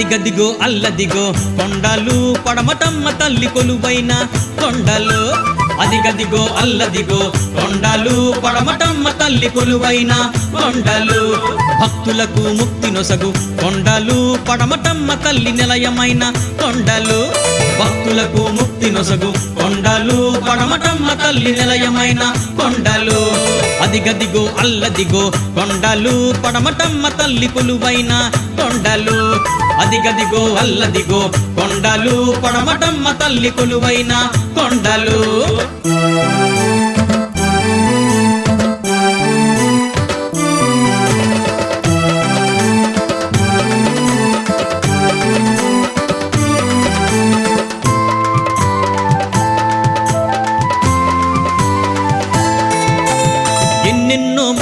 అదిగదిగో అల్లదిగో. కొండలు పడమటమ్మ తల్లి కొలువైన కొండలు. అదిగదిగో అల్లదిగో. కొండలు పడమటమ్మ తల్లి కొలువైన కొండలు. భక్తులకు ముక్తి నొసగు కొండలు పడమటమ్మ తల్లి నిలయమైన కొండలు. భక్తులకు ముక్తి నొసగు కొండలు పడమటమ్మ తల్లి నిలయమైన కొండలు. అదిగదిగో అల్లదిగో కొండలు పడమటమ్మ తల్లి పులువైన కొండలు. అదిగదిగో అల్లదిగో కొండలు పడమటమ్మ తల్లి కొలువైన కొండలు.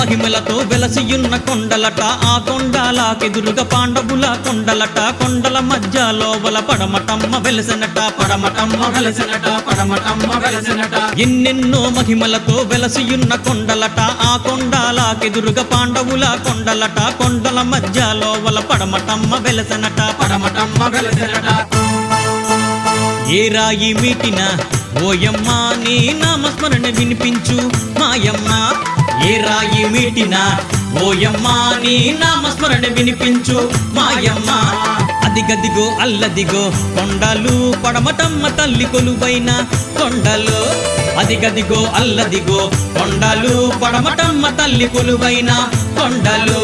మహిమలతో వెలసియున్న కొండలట ఆ కొండలాకెదురుగా పాండవుల కొండలట కొండల మధ్య లోవల పడమటమ్మ వెలసనట పడమటమ్మ వెలసనట పడమటమ్మ వెలసనట. ఎన్నెన్నో మహిమలతో వెలసియున్న కొండలట ఆ కొండలాకెదురుగా పాండవుల కొండలట కొండల మధ్య లోవల పడమటమ్మ వెలసనట పడమటమ్మ వెలసనట. ఏ రాయి మీటిన ఓయమ్మ నీ నామస్మరణ వినిపించు మాయమ్మ. ఏ రాయి మీటిన? ఓయమ్మ నీ నామస్మరణ వినిపించు. మాయమ్మ అదిగదిగో అల్లదిగో కొండలు పడమటమ్మ తల్లి కొలువైన కొండలు. అదిగదిగో అల్లదిగో కొండలు పడమటమ్మ తల్లి కొలువైన కొండలు.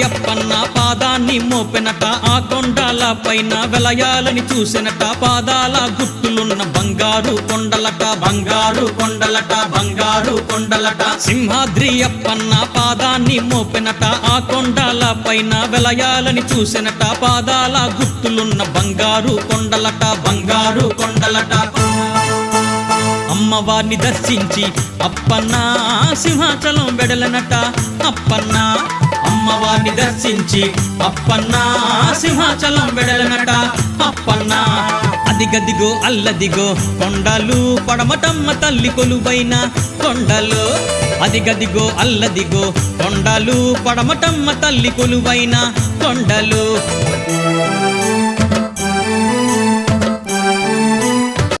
అప్పన్న పాదాన్ని మోపెనట ఆ కొండల పైన వెలయాలని చూసినట. పాదాల గుర్తులున్న బంగారు కొండలట బంగారు కొండలట బంగారు కొండలట. సింహాద్రి అప్పన్న పాదాన్ని మోపెనట ఆ కొండల పైన వెలయాలని చూసినట. పాదాల గుర్తులున్న బంగారు కొండలట బంగారు కొండలట. అమ్మవారిని దర్శించి అప్పన్న సింహాచలం వెడలనట. అప్పన్న అమ్మవారిని దర్శించి అప్పన్న సింహాచలం వెడలనట. అప్పన్న అదిగదిగో అల్లదిగో కొండలు పడమటమ్మ తల్లి కొలువైన కొండలు. అదిగదిగో అల్లదిగో కొండలు పడమటమ్మ తల్లి కొలువైన కొండలు.